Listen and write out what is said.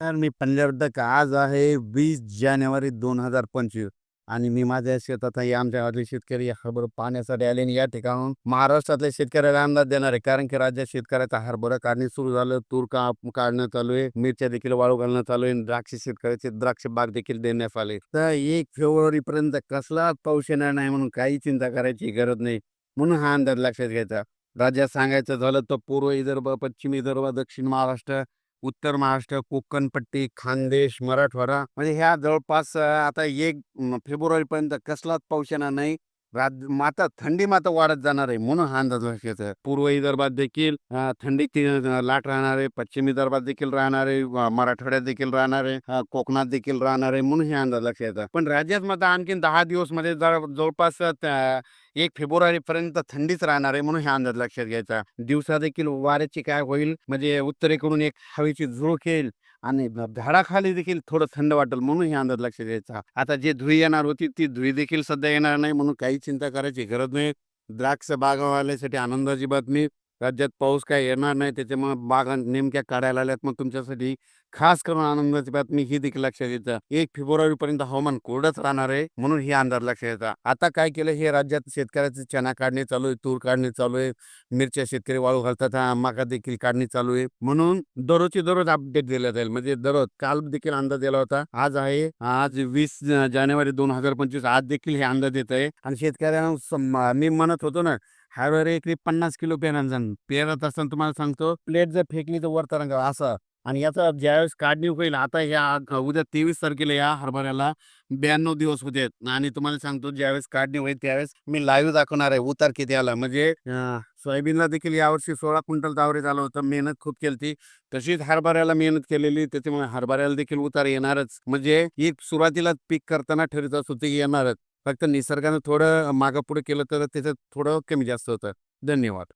तर मी पंजाब तक आज आहे वीस जानेवारी दोन हजार पंचवीस. आणि मी माझ्या शेतात आहे आमच्या गावातले शेतकरी हरभरा पाण्यासाठी आले आणि या ठिकाणून महाराष्ट्रातल्या शेतकऱ्याला अंदाज देणार आहे. कारण की राज्यात शेतकऱ्याचा हरभरा काढणे सुरू झालं तूर का काढणं चालू आहे मिरच्या देखील वाळू घालणं चालू आहे द्राक्ष शेतकऱ्याचे द्राक्ष बाग देखील देण्यात आले. तर एक फेब्रुवारी पर्यंत कसलाच पाऊस येणार नाही म्हणून काही चिंता करायची गरज नाही. म्हणून हा अंदाज लक्षात घ्यायचा. राज्यात सांगायचं झालं तर पूर्व विदर्भ पश्चिम विदर्भ दक्षिण महाराष्ट्र उत्तर महाराष्ट्र कोकणपट्टी खानदेश मराठवाडा म्हणजे ह्या जवळपास आता एक फेब्रुवारीपर्यंत कसलाच पाऊस येणार नाही. राज माता थंडी मात्र वाढत जाणार आहे म्हणून हा अंदाज लक्षात आहे. पूर्व विदर्भात देखील थंडी लाट राहणार आहे. पश्चिम विदर्भात देखील राहणार आहे. मराठवाड्यात देखील राहणार आहे. कोकणात देखील राहणार आहे म्हणून हे अंदाज लक्षात येतात पण राज्यात मात्र आणखीन दहा दिवसमध्ये जवळपास एक फेब्रुवारी पर्यंत थंडीच राहणार आहे म्हणून हे अंदाज लक्षात घ्यायचा दिवसा देखील वाऱ्याची काय होईल? म्हणजे उत्तरेकडून एक हवेची झुळूक येईल. आणि झाडाखाली देखील थोडं थंड वाटेल म्हणून हे अंदाज लक्षात द्यायचा आता जे धुळी येणार होती ती धुळी देखील सध्या येणार नाही म्हणून काही चिंता करायची गरज नाही. द्राक्ष बागावाल्यासाठी आनंदाची बातमी. राज्यात पाऊस काय येणार नाही त्याच्यामुळे बागा नेमक्या काढायला आल्यात मग तुमच्यासाठी खास करून आनंदाची बातमी ही देखील लक्षात येतं. एक फेब्रुवारी पर्यंत हवामान कोरडच राहणार आहे म्हणून ही अंदाज लक्षात येतात आता काय केलं हे राज्यात शेतकऱ्याचे चना काढणे चालू आहे तूर काढणे चालू आहे मिरच्या शेतकरी वाळू घालतात मका देखील काढणी चालू आहे. म्हणून दररोजची दररोज अपडेट दिला जाईल. म्हणजे दररोज काल देखील अंदाज दिला होता आज आहे आज वीस जानेवारी दोन हजार पंचवीस आज देखील हे अंदाज येत आहे आणि शेतकऱ्यांना मी म्हणत होतो ना हरभरे एकरी पन्नास किलो पेरांचा पेरत असताना तुम्हाला सांगतो प्लेट जर फेकली तर वर तरंग असं. आणि याचा ज्यावेळेस काढणी होईल आता ह्या उद्या तेवीस तारखेला या हरभऱ्याला ब्याण्णव दिवस होते आणि तुम्हाला सांगतो ज्यावेळेस काढणी होईल त्यावेळेस मी लाईव्ह दाखवणार आहे उतार किती आला म्हणजे सोयाबीनला देखील यावर्षी सोळा क्विंटल दावरी आलं होतं मेहनत खूप केली तशीच हरभऱ्याला मेहनत केलेली त्याच्यामुळे हरभऱ्याला देखील उतार येणारच. म्हणजे एक सुरुवातीला पीक करताना ठरत असतो ते येणारच. फक्त निसर्गानं थोडं मागं पुढे केलं तर त्याचं थोडं कमी जास्त होतं. धन्यवाद.